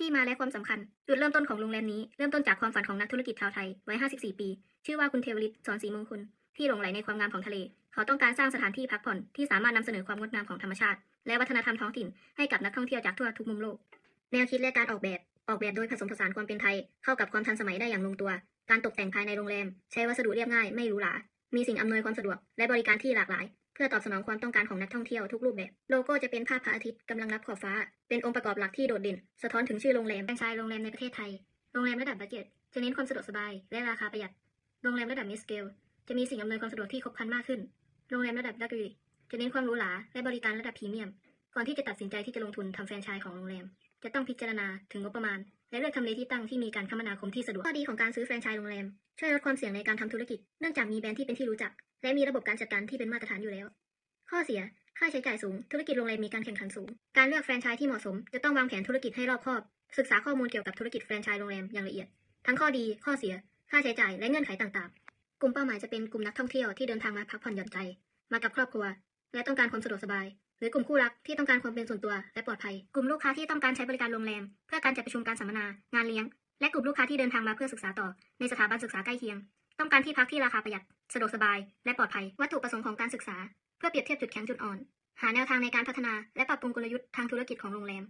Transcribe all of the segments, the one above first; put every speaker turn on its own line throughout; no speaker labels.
ที่มาและความสำคัญ จุดเริ่มต้นของโรงแรมนี้เริ่มต้นจากความฝันของนักธุรกิจชาวไทยวัย 54 ปี ชื่อว่าคุณเทวฤทธิ์สอนศรีมงคลที่หลงใหลในความงามของทะเล เขาต้องการสร้างสถานที่พักผ่อนที่สามารถนำเสนอความงดงามของธรรมชาติ และวัฒนธรรมท้องถิ่นให้กับนักท่องเที่ยวจากทั่วทุกมุมโลก แนวคิดและการออกแบบ ออกแบบโดยผสมผสานความเป็นไทย เข้ากับความทันสมัยได้อย่างลงตัว การตกแต่งภายในโรงแรม ใช้วัสดุเรียบง่ายไม่หรูหรา มีสิ่งอำนวยความสะดวก และบริการที่หลากหลาย พื่อตอบสนองความต้องการของนักท่องเที่ยวทุกรูปแบบ โลโก้จะเป็นภาพพระอาทิตย์กำลังรับขอบฟ้า เป็นองค์ประกอบหลักที่โดดเด่น สะท้อนถึงชื่อโรงแรมแฟรนไชส์โรงแรมในประเทศไทย โรงแรมระดับบัดเจ็ตจะเน้นความสะดวกสบาย และราคาประหยัด โรงแรมระดับมิสเกลจะมีสิ่งอำนวยความสะดวกที่ครบครันมากขึ้น โรงแรมระดับดักรีจะเน้นความหรูหราและบริการระดับพรีเมียม ก่อนที่จะตัดสินใจที่จะลงทุนทำแฟรนไชส์ของโรงแรม จะต้องพิจารณาถึงงบประมาณ และเลือกทำเลที่ตั้งที่มีการคมนาคมที่สะดวก ข้อดีของการซื้อแฟรนไชส์โรงแรม ช่วยลดความเสี่ยงในการทำธุรกิจ เนื่องจากมีแบรนด์ที่เป็นที่รู้จัก และมีระบบการจัดการที่เป็นมาตรฐานอยู่แล้ว ข้อเสีย ค่าใช้จ่ายสูง ธุรกิจโรงแรมมีการแข่งขันสูง การเลือกแฟรนไชส์ที่เหมาะสม จะต้องวางแผนธุรกิจให้รอบคอบ ศึกษาข้อมูลเกี่ยวกับธุรกิจแฟรนไชส์โรงแรมอย่างละเอียด ทั้งข้อดี ข้อเสีย ค่าใช้จ่าย และเงื่อนไขต่างๆ กลุ่มเป้าหมายจะเป็นกลุ่มนักท่องเที่ยวที่เดินทางมาพักผ่อนหย่อนใจ มากับครอบครัว และต้องการความสะดวกสบาย หรือกลุ่มคู่รักที่ต้องการความเป็นส่วนตัวและปลอดภัย กลุ่มลูกค้าที่ต้องการใช้บริการโรงแรม เพื่อการจัดประชุมการสัมมนา งานเลี้ยง และกลุ่มลูกค้าที่เดินทางมาเพื่อศึกษาต่อ ในสถาบันศึกษาใกล้เคียง ต้องการที่พักที่ราคาประหยัด สะดวกสบาย และปลอดภัย วัตถุประสงค์ของการศึกษา เพื่อเปรียบเทียบจุดแข็งจุดอ่อน หาแนวทางในการพัฒนาและปรับปรุงกลยุทธ์ทางธุรกิจของโรงแรม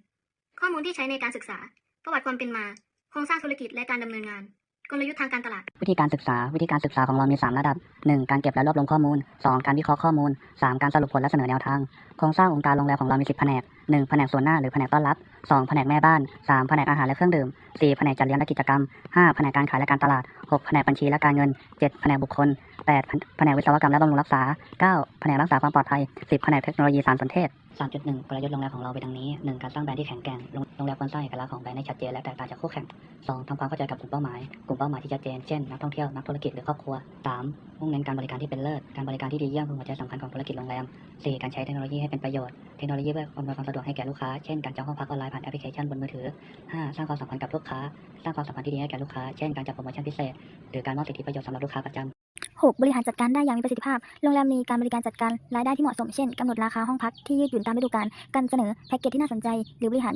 ข้อมูลที่ใช้ในการศึกษา ประวัติความเป็นมา โครงสร้างธุรกิจและการดำเนินงาน กลยุทธ์ทางการตลาด
วิธีการศึกษา วิธีการศึกษาของเรามี 3 ระดับ 1. การเก็บและรวบรวมข้อมูล 2. การวิเคราะห์ข้อมูล 3. การสรุปผลและเสนอแนวทาง โครงสร้างองค์การโรงแรมของเรามี 10 แผนก 1. แผนกส่วนหน้าหรือแผนกต้อนรับ 2. แผนกแม่บ้าน 3. แผนกอาหารและเครื่องดื่ม 4. แผนกจัดเลี้ยงและกิจกรรม 5. แผนกการขายและการตลาด 6. แผนกบัญชีและการเงิน 7. แผนกบุคคล 8. แผนกวิศวกรรมและบำรุงรักษา 9. แผนกรักษาความปลอดภัย 10. แผนกเทคโนโลยีสารสนเทศ 3.1 กลยุทธ์โรงแรมของเราไปดังนี้ 1. การสร้างแบรนด์ที่แข็งแกร่งโรงแรมควรสร้างเอกลักษณ์ของแบรนด์ให้ชัดเจนและแตกต่างจากคู่แข่ง 2. ทำความเข้าใจกับกลุ่มเป้าหมาย กลุ่มเป้าหมายที่ชัดเจน เช่น นักท่องเที่ยว นักธุรกิจหรือครอบครัว 3. มุ่งเน้นการบริการที่เป็นเลิศ การบริการที่ดีเยี่ยมคือหัวใจสำคัญของธุรกิจโรงแรม 4. การใช้เทคโนโลยีให้เป็นประโยชน์ เทคโนโลยีเพื่ออำนวยความสะดวกให้แก่ลูกค้า เช่น การจองห้องพักออนไลน์ผ่านแอปพลิเคชันบนมือถือ 5. สร้างความสัมพันธ์กับลูกค้า สร้างความสัมพันธ์ที่ดีให้แก่ลูกค้า เช่น การจัดโปรโมชั่นพิเศษ หรือการมอบสิทธิประโยชน์สำหรับลูกค้าประจำ
6. บริหารจัดการได้อย่างมีประสิทธิภาพ โรงแรมมีการบริการจัดการรายได้ที่เหมาะสม เช่น กำหนดราคาห้องพักที่ยืดหยุ่นตามฤดูกาล การเสนอแพ็กเกจที่น่าสนใจ หรือบริหาร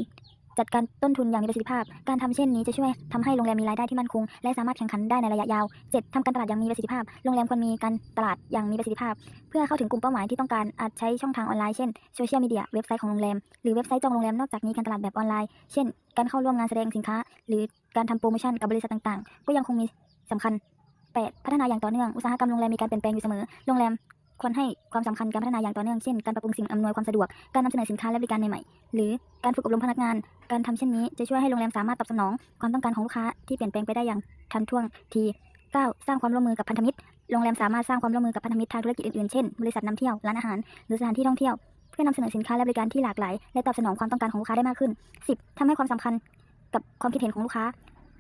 จัดการต้นทุนอย่างมีประสิทธิภาพ การทำเช่นนี้จะช่วยทำให้โรงแรมมีรายได้ที่มั่นคง และสามารถแข่งขันได้ในระยะยาว 7. ทำการตลาดอย่างมีประสิทธิภาพ โรงแรมควรมีการตลาดอย่างมีประสิทธิภาพ เพื่อเข้าถึงกลุ่มเป้าหมายที่ต้องการ อาจใช้ช่องทางออนไลน์เช่นโซเชียลมีเดีย เว็บไซต์ของโรงแรม หรือเว็บไซต์จองโรงแรม นอกจากนี้การตลาดแบบออนไลน์ เช่น การเข้าร่วมงานแสดงสินค้า หรือการทำโปรโมชั่นกับบริษัทต่าง ๆ ก็ยังคงมีสำคัญ 8. พัฒนาอย่างต่อเนื่อง อุตสาหกรรมโรงแรมมีการเปลี่ยนแปลงอยู่เสมอ โรงแรม ควรให้ความสำคัญการพัฒนาอย่างต่อเนื่องเช่นการปรับปรุงสิ่งอำนวยความสะดวกการนำเสนอสินค้าและบริการใหม่ๆหรือการฝึกอบรมพนักงาน การทำเช่นนี้จะช่วยให้โรงแรมสามารถตอบสนองความต้องการของลูกค้าที่เปลี่ยนแปลงไปได้อย่างทันท่วงที 9. สร้างความร่วมมือกับพันธมิตรโรงแรมสามารถสร้างความร่วมมือกับพันธมิตรทางธุรกิจอื่นๆเช่นบริษัทนำเที่ยวร้านอาหารหรือสถานที่ท่องเที่ยวเพื่อนำเสนอสินค้าและบริการที่หลากหลายและตอบสนองความต้องการของลูกค้าได้มากขึ้น 10. ทำให้ความสำคัญกับความคิดเห็นของลูกค้า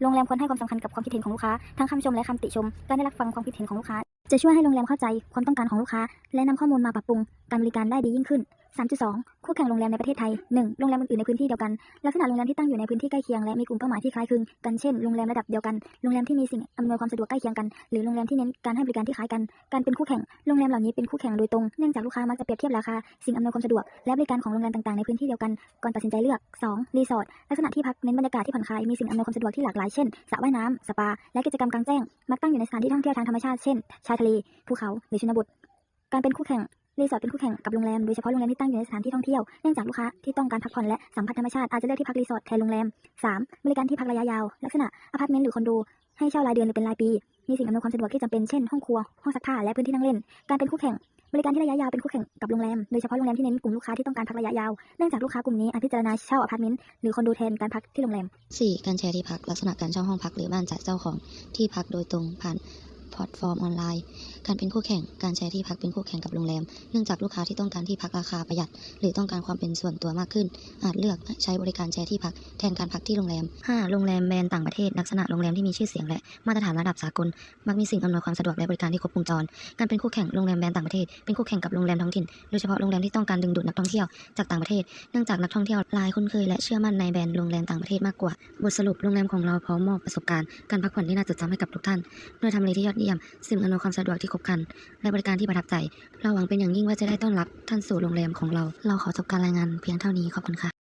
โรงแรมควรให้ความสำคัญกับความคิดเห็นของลูกค้า ทั้งคำชมและคำติชม การได้รับฟังความคิดเห็นของลูกค้า จะช่วยให้โรงแรมเข้าใจความต้องการของลูกค้า และนำข้อมูลมาปรับปรุงการบริการได้ดียิ่งขึ้น 3.2 คู่แข่งโรงแรมในประเทศไทย 1. โรงแรมอื่นๆในพื้นที่เดียวกัน ลักษณะโรงแรมที่ตั้งอยู่ในพื้นที่ใกล้เคียงและมีกลุ่มเป้าหมายที่คล้ายคลึงกันเช่นโรงแรมระดับเดียวกัน โรงแรมที่มีสิ่งอำนวยความสะดวกใกล้เคียงกัน หรือโรงแรมที่เน้นการให้บริการที่คล้ายกัน การเป็นคู่แข่ง โรงแรมเหล่านี้เป็นคู่แข่งโดยตรง เนื่องจากลูกค้ามักจะเปรียบเทียบราคา สิ่งอำนวยความสะดวก และบริการของโรงแรมต่างๆ ในพื้นที่เดียวกัน ก่อนตัดสินใจเลือก 2. รีสอร์ท ลักษณะที่พักเน้นบรรยากาศที่ผ่อนคลาย มีสิ่งอำนวยความสะดวกที่หลากหลาย เช่น สระว่ายน้ำสปา และกิจกรรมกลางแจ้ง มักตั้งอยู่ในสถานที่ท่องเที่ยวทางธรรมชาติ เช่น ชายทะเล ภูเขา หรือชนบทการเป็นคู่แข่ง รีสอร์ทเป็นคู่แข่งกับโรงแรม โดยเฉพาะโรงแรมที่ตั้งอยู่ในสถานที่ท่องเที่ยว เนื่องจากลูกค้าที่ต้องการพักผ่อนและสัมผัสธรรมชาติอาจจะเลือกที่พักรีสอร์ทแทนโรงแรม 3. บริการที่พักระยะยาว ลักษณะอพาร์ตเมนต์หรือคอนโด ให้เช่ารายเดือนหรือเป็นรายปี มีสิ่งอำนวยความสะดวกที่จำเป็น เช่น ห้องครัว ห้องซักผ้า และพื้นที่นั่งเล่น การเป็นคู่แข่ง บริการที่ระยะยาวเป็นคู่แข่งกับโรงแรม โดยเฉพาะโรงแรมที่เน้นกลุ่มลูกค้าที่ต้องการพักระยะยาว เนื่องจากลูกค้ากลุ่มนี้อาจพิจารณาเช่าอพาร์ตเมนต์หรือคอนโดแทนการพักที่โรงแรม
4. การแชร์ที่พัก ลักษณะการเช่าห้องพักหรือบ้านจากเจ้าของที่พักโดยตรงผ่าน พอร์ตฟอร์มออนไลน์ การเป็นคู่แข่ง การแชร์ที่พักเป็นคู่แข่งกับโรงแรม เนื่องจากลูกค้าที่ต้องการที่พักราคาประหยัด หรือต้องการความเป็นส่วนตัวมากขึ้น อาจเลือกใช้บริการแชร์ที่พักแทนการพักที่โรงแรม 5. โรงแรมแบรนด์ต่างประเทศ ลักษณะโรงแรมที่มีชื่อเสียงและมาตรฐานระดับสากล มักมีสิ่งอำนวยความสะดวกและบริการที่ครบวงจร การเป็นคู่แข่งโรงแรมแบรนด์ต่างประเทศ เป็นคู่แข่งกับโรงแรมท้องถิ่น โดยเฉพาะโรงแรมที่ต้องการดึงดูดนักท่องเที่ยวจากต่างประเทศ เนื่องจากนักท่องเที่ยวรายคุ้นเคยและเชื่อมั่นในแบรนด์โรงแรมต่างประเทศมากกว่า บทสรุปโรงแรมของเราพร้อมมอบประสบการณ์การพักผ่อนที่น่าจดจำให้กับทุกท่านด้วยทำเลที่ยอดเยี่ยมสิ่งอำนวยความสะดวกที่ครบครัน และบริการที่ประทับใจ เราหวังเป็นอย่างยิ่งว่าจะได้ต้อนรับท่านสู่โรงแรมของเรา เราขอจบการรายงานเพียงเท่านี้ขอบคุณค่ะ